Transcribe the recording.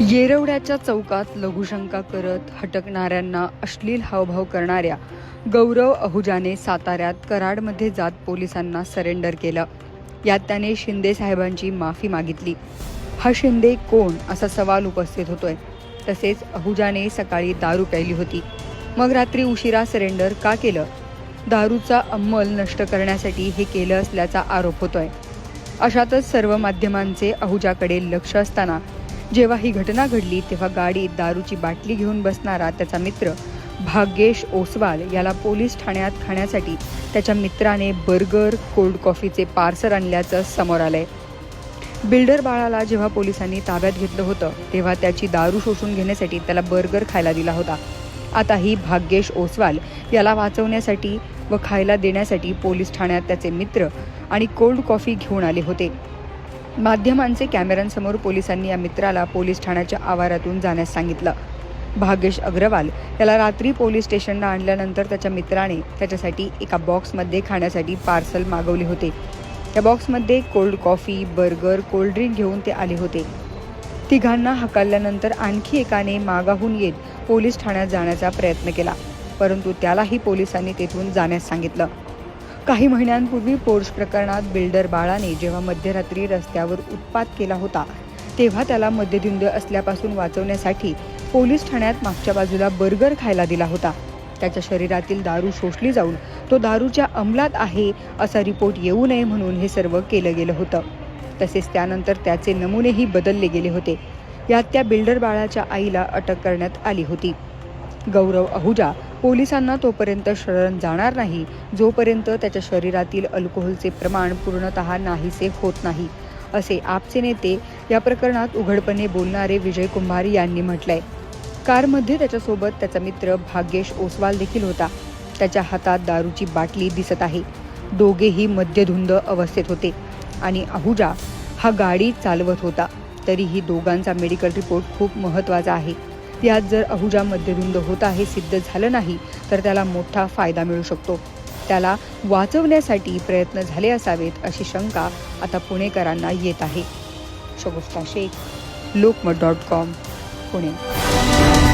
येरवड्याच्या चौकात लघुशंका करत हटकणाऱ्यांना अश्लील हावभाव करणाऱ्या गौरव अहुजाने साताऱ्यात कराडमध्ये जात पोलिसांना सरेंडर केलं. यात त्याने शिंदे साहेबांची माफी मागितली. हा शिंदे कोण असा सवाल उपस्थित होतोय. तसेच अहुजाने सकाळी दारू प्यायली होती. मग रात्री उशिरा सरेंडर का केलं? दारूचा अंमल नष्ट करण्यासाठी हे केलं असल्याचा आरोप होतोय. अशातच सर्व माध्यमांचे अहुजाकडे लक्ष असताना जेव्हा ही घटना घडली तेव्हा गाडीत दारूची बाटली घेऊन बसणारा त्याचा मित्र भाग्येश ओसवाल याला पोलीस ठाण्यात खाण्यासाठी त्याच्या मित्राने बर्गर कोल्ड कॉफीचे पार्सल आणल्याचं समोर आलंय. बिल्डर बाळाला जेव्हा पोलिसांनी ताब्यात घेतलं होतं तेव्हा त्याची दारू शोषून घेण्यासाठी त्याला बर्गर खायला दिला होता. आता ही भाग्येश ओसवाल याला वाचवण्यासाठी व खायला देण्यासाठी पोलीस ठाण्यात त्याचे मित्र आणि कोल्ड कॉफी घेऊन आले होते. माध्यमांचे कॅमेऱ्यांसमोर पोलिसांनी या मित्राला पोलीस ठाण्याच्या आवारातून जाण्यास सांगितलं. भागेश अग्रवाल याला रात्री पोलीस स्टेशनला आणल्यानंतर त्याच्या मित्राने त्याच्यासाठी एका बॉक्समध्ये खाण्यासाठी पार्सल मागवले होते. त्या बॉक्समध्ये कोल्ड कॉफी बर्गर कोल्ड्रिंक घेऊन ते आले होते. तिघांना हकालल्यानंतर आणखी एकाने मागाहून येत पोलीस ठाण्यात जाण्याचा प्रयत्न केला. परंतु त्यालाही पोलिसांनी तेथून जाण्यास सांगितलं. काही महिन्यांपूर्वी पोर्श प्रकरणात बिल्डर बाळाने जेव्हा मध्यरात्री रस्त्यावर उत्पात केला होता तेव्हा त्याला मद्यधुंद असल्यापासून वाचवण्यासाठी पोलीस ठाण्यात मागच्या बाजूला बर्गर खायला दिला होता. त्याच्या शरीरातील दारू शोषली जाऊन तो दारूच्या अंमलात आहे असा रिपोर्ट येऊ नये म्हणून हे सर्व केलं गेलं होतं. तसेच त्यानंतर त्याचे नमुनेही बदलले गेले होते. यात त्या बिल्डर बाळाच्या आईला अटक करण्यात आली होती. गौरव अहुजा पोलिसांना तोपर्यंत शरण जाणार नाही. जोपर्यंत त्याच्या शरीरातील अल्कोहोलचे प्रमाण पूर्णतः नाहीसे होत नाही असे आपचे नेते या प्रकरणात उघडपणे बोलणारे विजय कुंभार यांनी म्हटलंय. कारमध्ये त्याच्यासोबत त्याचा मित्र भाग्येश ओसवाल देखील होता. त्याच्या हातात दारूची बाटली दिसत आहे. दोघेही मद्यधुंद अवस्थेत होते आणि आहुजा हा गाडी चालवत होता. तरीही दोघांचा मेडिकल रिपोर्ट खूप महत्त्वाचा आहे. यात जर अहुजा मद्यधुंद होता हे सिद्ध झालं नाही तर त्याला मोठा फायदा मिळू शकतो. त्याला वाचवण्यासाठी प्रयत्न झाले असावेत अशी शंका आता पुणेकरांना येत आहे. Shagufta Shaikh Lokmat dot com Pune.